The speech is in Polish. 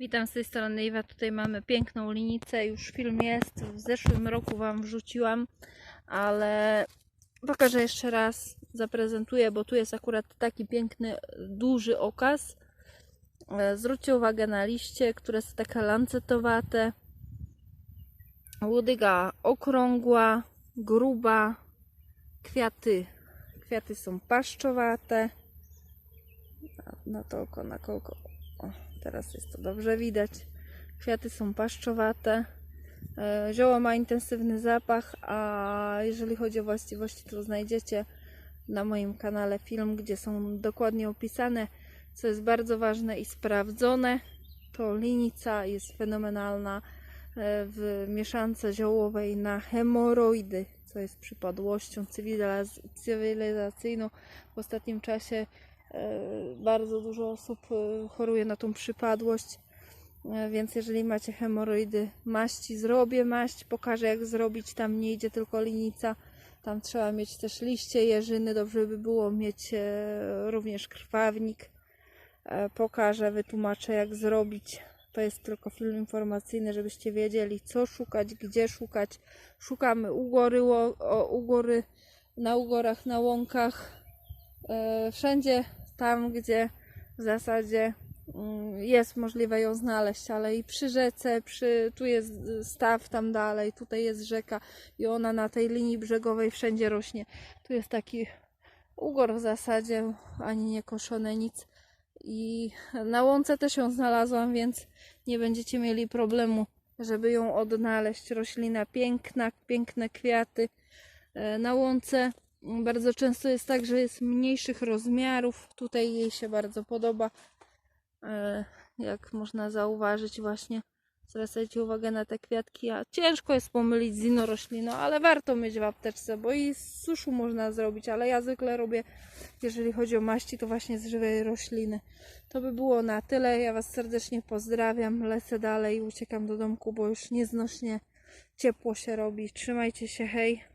Witam z tej strony Iwa. Tutaj mamy piękną linicę. Już film jest. W zeszłym roku Wam wrzuciłam, ale pokażę jeszcze raz, zaprezentuję, bo tu jest akurat taki piękny, duży okaz. E, Zwróćcie uwagę na liście, które są takie lancetowate. Łodyga okrągła, gruba. Kwiaty, kwiaty są paszczowate. Na- Na to oko, na kogo. O, teraz jest to dobrze widać. Kwiaty są paszczowate. E, Zioło ma intensywny zapach, a jeżeli chodzi o właściwości, to znajdziecie na moim kanale film, gdzie są dokładnie opisane, co jest bardzo ważne i sprawdzone. To linica jest fenomenalna e, w mieszance ziołowej na hemoroidy, co jest przypadłością cywiliz- cywilizacyjną. W ostatnim czasie bardzo dużo osób e, choruje na tą przypadłość. E, Więc jeżeli macie hemoroidy, maści zrobię maść, pokażę jak zrobić. Tam nie idzie tylko linica, tam trzeba mieć też liście jeżyny. Dobrze by było mieć e, również krwawnik. E, Pokażę, wytłumaczę jak zrobić. To jest tylko film informacyjny, żebyście wiedzieli co szukać, gdzie szukać. Szukamy ugory, ło- o, ugory na ugorach, na łąkach. E, Wszędzie tam, gdzie w zasadzie mm, jest możliwe ją znaleźć, ale i przy rzece, przy, tu jest staw tam dalej, tutaj jest rzeka i ona na tej linii brzegowej wszędzie rośnie. Tu jest taki ugor w zasadzie, ani nie koszone nic. I na łące też ją znalazłam, więc nie będziecie mieli problemu, żeby ją odnaleźć. Roślina piękna, piękne kwiaty. E, Na łące bardzo często jest tak, że jest mniejszych rozmiarów. Tutaj jej się bardzo podoba. E, Jak można zauważyć właśnie zwracajcie uwagę na te kwiatki, a ciężko jest pomylić z inną rośliną, ale warto mieć w apteczce, bo i z suszu można zrobić, ale ja zwykle robię, jeżeli chodzi o maści, to właśnie z żywej rośliny. To by było na tyle. Ja Was serdecznie pozdrawiam. Lecę dalej, uciekam do domku, bo już nieznośnie ciepło się robi. Trzymajcie się, hej.